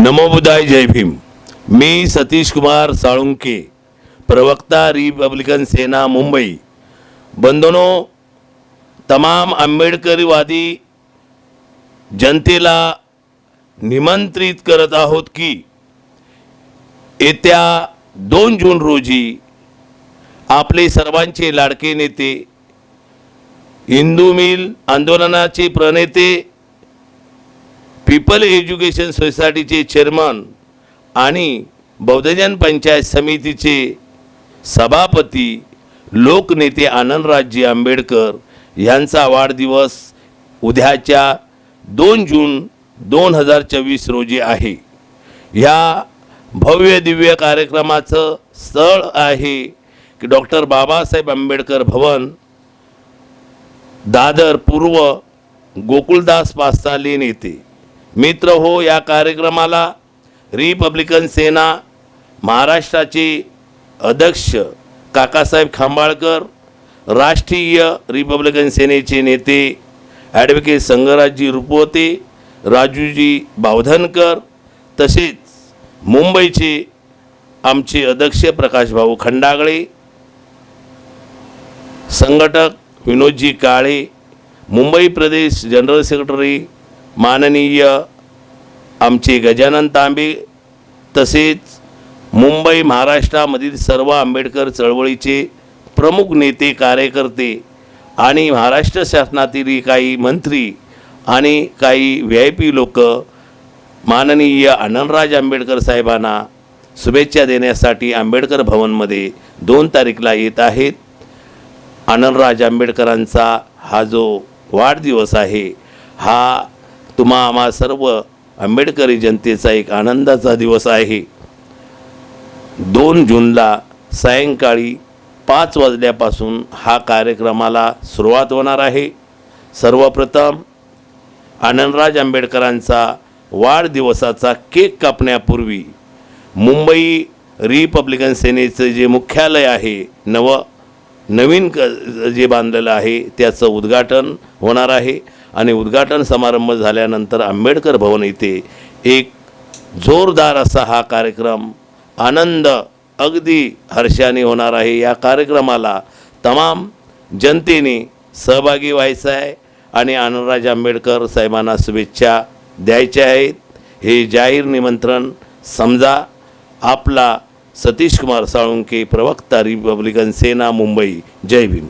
नमोबुदाय जय भीम. मी सतीश कुमार साळुंके प्रवक्ता रिपब्लिकन सेना मुंबई. बंधनो तमाम आंबेडकरवादी जनतेला निमंत्रित करत आहोत की येत्या दोन जून रोजी आपले सर्वांचे लाडके नेते हिंदू मिल आंदोलनाचे प्रणेते पीपल एज्युकेशन सोसायटीचे चेअरमन आणि बौद्धजन पंचायत समितीचे सभापती लोकनेते आनंदराजजी आंबेडकर यांचा वाढदिवस उद्याच्या दोन जून दोन हजार चोवीस रोजी आहे. ह्या भव्य दिव्य कार्यक्रमाचं स्थळ आहे की डॉक्टर बाबासाहेब आंबेडकर भवन. दादर पूर्व गोकुळदास पास्ता लेन येथे. मित्र हो या कार्यक्रमाला. रिपब्लिकन सेना महाराष्ट्राचे अध्यक्ष काकासाहेब खांबाळकर राष्ट्रीय रिपब्लिकन सेनेचे नेते ॲडव्होकेट संगराजजी रुपवते राजूजी बावधनकर तसेच मुंबईचे आमचे अध्यक्ष प्रकाशभाऊ खंडागळे संघटक विनोदजी काळे मुंबई प्रदेश जनरल सेक्रेटरी माननीय आमचे गजानन तांबे तसेच मुंबई महाराष्ट्रामधील सर्व आंबेडकर चळवळीचे प्रमुख नेते कार्यकर्ते आणि महाराष्ट्र शासनातील काही मंत्री आणि काही व्ही आय पी लोक माननीय आनंदराज आंबेडकर साहेबांना शुभेच्छा देण्यासाठी आंबेडकर भवनमध्ये दोन तारीखला येत आहेत. आनंदराज आंबेडकरांचा हा जो वाढदिवस आहे हा तुम्हा आम्हा सर्व आंबेडकरी जनतेचा एक आनंदाचा दिवस आहे. दोन जूनला सायंकाळी पाच वाजल्यापासून हा कार्यक्रमाला सुरुवात होणार आहे. सर्वप्रथम आनंदराज आंबेडकरांचा वाढदिवसाचा केक कापण्यापूर्वी मुंबई रिपब्लिकन सेनेचं जे मुख्यालय आहे नव नवीन क जे बांधलेलं आहे त्याचं उद्घाटन होणार आहे. आणि उद्घाटन समारंभ झाल्यानंतर आंबेडकर भवन येथे एक जोरदार असा हा कार्यक्रम आनंद अगदी हर्षाने होणार आहे. या कार्यक्रमाला तमाम जनतेने सहभागी व्हायचं आहे आणि आनंदराज आंबेडकर साहेबांना शुभेच्छा द्यायच्या आहेत. हे जाहीर निमंत्रण समजा आपला सतीश कुमार साळुंके प्रवक्ता रिपब्लिकन सेना मुंबई. जय भीम.